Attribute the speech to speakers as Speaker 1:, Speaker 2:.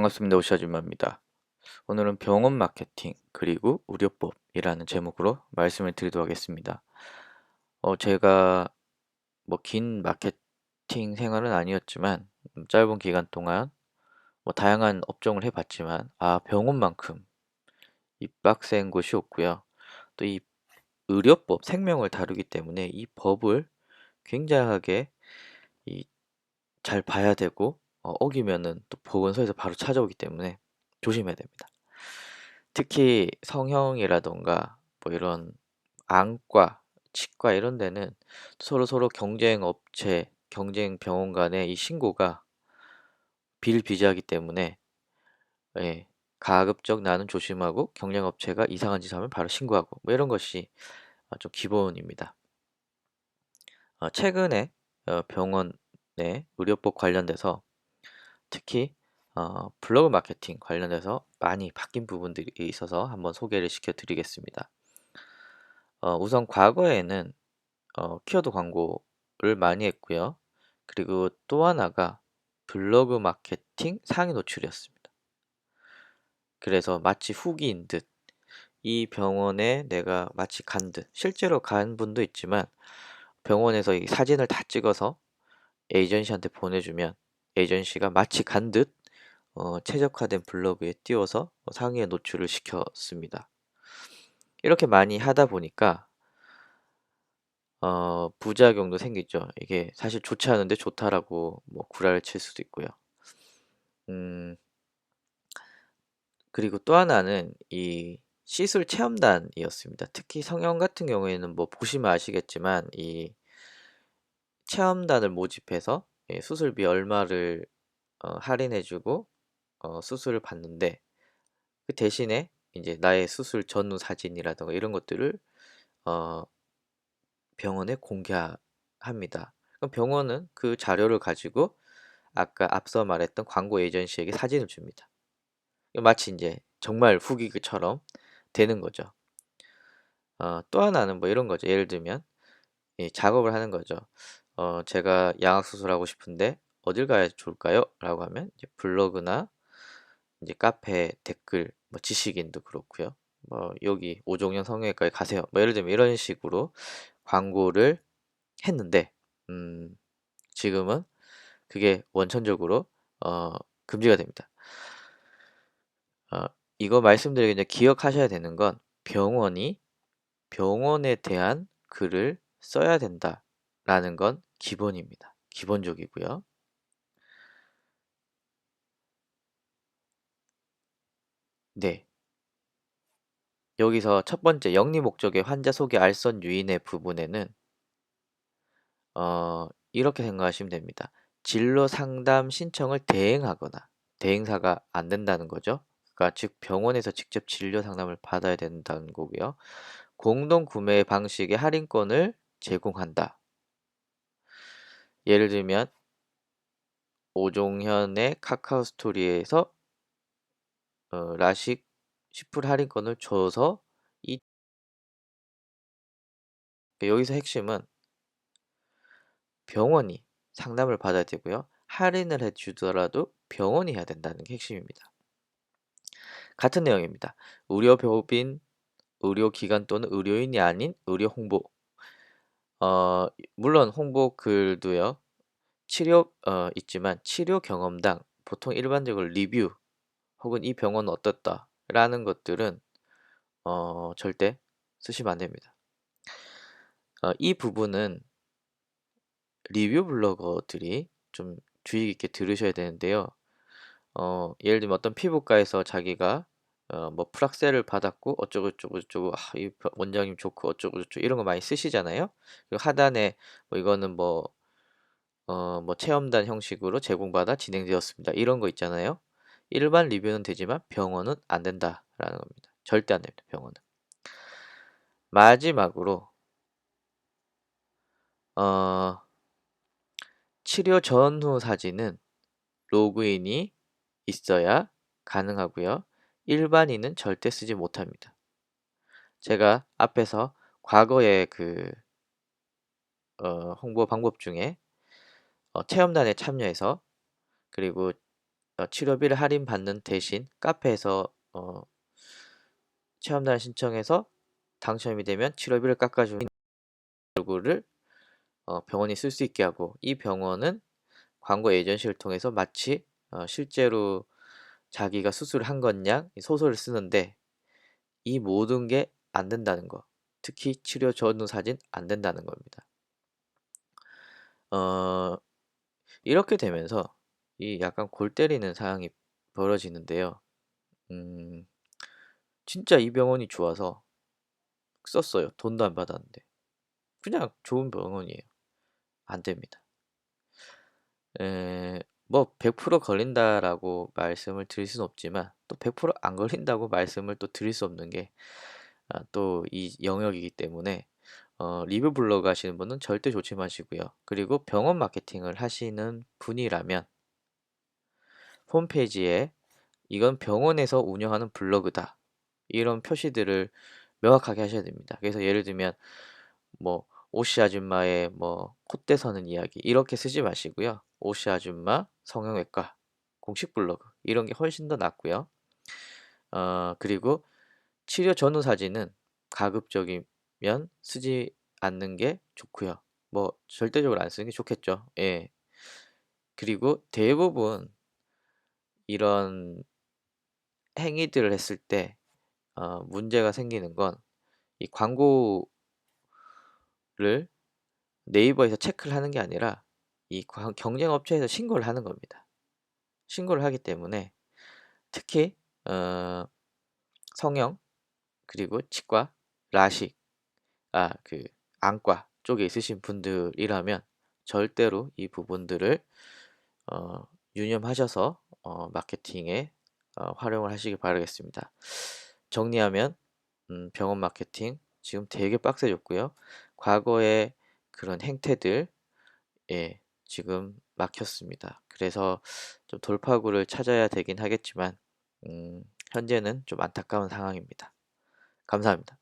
Speaker 1: 반갑습니다. 오시아줌마입니다. 오늘은 병원 마케팅 그리고 의료법이라는 제목으로 말씀을 드리도록 하겠습니다. 어, 제가 뭐 긴 마케팅 생활은 아니었지만 음, 짧은 기간 동안 뭐 다양한 업종을 해봤지만 아 병원만큼 이 빡센 곳이 없고요. 또 이 의료법 생명을 다루기 때문에 이 법을 굉장하게 이 잘 봐야 되고 어, 어기면은 또 보건소에서 바로 찾아오기 때문에 조심해야 됩니다. 특히 성형이라던가 뭐 이런 안과, 치과 이런 데는 서로 서로 경쟁 업체, 경쟁 병원 간의 이 신고가 비일비재하기 때문에 예, 가급적 나는 조심하고 경쟁 업체가 이상한 짓 하면 바로 신고하고 뭐 이런 것이 어, 좀 기본입니다. 어, 최근에 어, 병원의 의료법 관련돼서 특히 어, 블로그 마케팅 관련해서 많이 바뀐 부분들이 있어서 한번 소개를 시켜드리겠습니다. 어, 우선 과거에는 어, 키워드 광고를 많이 했고요. 그리고 또 하나가 블로그 마케팅 상위 노출이었습니다. 그래서 마치 후기인 듯 이 병원에 내가 마치 간 듯, 실제로 간 분도 있지만 병원에서 이 사진을 다 찍어서 에이전시한테 보내주면 에이전시가 마치 간듯 어, 최적화된 블로그에 띄워서 상위에 노출을 시켰습니다. 이렇게 많이 하다 보니까 어, 부작용도 생기죠. 이게 사실 좋지 않은데 좋다라고 뭐 구라를 칠 수도 있고요. 음, 그리고 또 하나는 이 시술 체험단이었습니다. 특히 성형 같은 경우에는 뭐 보시면 아시겠지만 이 체험단을 모집해서 예, 수술비 얼마를 어, 할인해주고 어, 수술을 받는데 그 대신에 이제 나의 수술 전후 사진이라든가 이런 것들을 어, 병원에 공개합니다. 그럼 병원은 그 자료를 가지고 아까 앞서 말했던 광고 에이전시에게 사진을 줍니다. 마치 이제 정말 후기처럼 되는 거죠. 어, 또 하나는 뭐 이런 거죠. 예를 들면 예, 작업을 하는 거죠. 어, 제가 양악 수술하고 싶은데 어딜 가야 좋을까요? 라고 하면 이제 블로그나 이제 카페 댓글, 뭐 지식인도 그렇고요. 뭐 여기 오종현 성형외과에 가세요. 뭐 예를 들면 이런 식으로 광고를 했는데 음, 지금은 그게 원천적으로 어, 금지가 됩니다. 어, 이거 말씀드리기 전에 기억하셔야 되는 건 병원이 병원에 대한 글을 써야 된다 라는 건 기본입니다. 기본적이고요. 네. 여기서 첫 번째 영리 목적의 환자 소개 알선 유인의 부분에는 어, 이렇게 생각하시면 됩니다. 진로 상담 신청을 대행하거나 대행사가 안 된다는 거죠. 그러니까 즉 병원에서 직접 진료 상담을 받아야 된다는 거고요. 공동 구매 방식의 할인권을 제공한다. 예를 들면 오종현의 카카오 스토리에서 어, 라식 10% 할인권을 줘서 이 여기서 핵심은 병원이 상담을 받아야 되고요. 할인을 해주더라도 병원이 해야 된다는 게 핵심입니다. 같은 내용입니다. 의료법인, 의료기관 또는 의료인이 아닌 의료 홍보. 어, 물론 홍보 글도요. 치료 어, 있지만 치료 경험당 보통 일반적으로 리뷰 혹은 이 병원은 어떻다 라는 것들은 어, 절대 쓰시면 안 됩니다. 어, 이 부분은 리뷰 블로거들이 좀 주의 깊게 들으셔야 되는데요. 어, 예를 들면 어떤 피부과에서 자기가 어, 뭐 프락셀을 받았고 어쩌고 저쩌고 저쩌고 아, 이 원장님 좋고 어쩌고 저쩌고 이런 거 많이 쓰시잖아요. 그리고 하단에 뭐 이거는 뭐 어, 뭐 체험단 형식으로 제공받아 진행되었습니다. 이런 거 있잖아요. 일반 리뷰는 되지만 병원은 안 된다라는 겁니다. 절대 안 됩니다. 병원은. 마지막으로 어, 치료 전후 사진은 로그인이 있어야 가능하고요. 일반인은 절대 쓰지 못합니다. 제가 앞에서 과거의 그 어, 홍보 방법 중에 어, 체험단에 참여해서 그리고 어, 치료비를 할인 받는 대신 카페에서 어, 체험단을 신청해서 당첨이 되면 치료비를 깎아주는 얼굴을 어, 병원이 쓸 수 있게 하고 이 병원은 광고 에이전시를 통해서 마치 어, 실제로 자기가 수술을 한이 소설을 쓰는데 이 모든 게 안 된다는 거. 특히 치료 전후 사진 안 된다는 겁니다. 어, 이렇게 되면서 이 약간 골 때리는 상황이 벌어지는데요. 음, 진짜 이 병원이 좋아서 썼어요. 돈도 안 받았는데. 그냥 좋은 병원이에요. 안 됩니다. 에, 뭐 100% 걸린다라고 말씀을 드릴 수는 없지만 또 100%안 걸린다고 말씀을 또 드릴 수 없는 게 또 이 영역이기 때문에 어, 리뷰 블로그 하시는 분은 절대 조심하시고요. 그리고 병원 마케팅을 하시는 분이라면 홈페이지에 이건 병원에서 운영하는 블로그다. 이런 표시들을 명확하게 하셔야 됩니다. 그래서 예를 들면 뭐 오씨 아줌마의 뭐 콧대 서는 이야기 이렇게 쓰지 마시고요. 오씨 아줌마 성형외과 공식 블로그 이런 게 훨씬 더 낫고요. 어, 그리고 치료 전후 사진은 가급적이면 쓰지 않는 게 좋고요. 뭐 절대적으로 안 쓰는 게 좋겠죠. 예. 그리고 대부분 이런 행위들을 했을 때 어, 문제가 생기는 건 이 광고를 네이버에서 체크를 하는 게 아니라 이 경쟁 업체에서 신고를 하는 겁니다. 신고를 하기 때문에 특히 어, 성형 그리고 치과, 라식, 아, 그 안과 쪽에 있으신 분들이라면 절대로 이 부분들을 어, 유념하셔서 어, 마케팅에 어, 활용을 하시기 바라겠습니다. 정리하면 음, 병원 마케팅 지금 되게 빡세졌고요. 과거의 그런 행태들 예, 지금 막혔습니다. 그래서 좀 돌파구를 찾아야 되긴 하겠지만 음, 현재는 좀 안타까운 상황입니다. 감사합니다.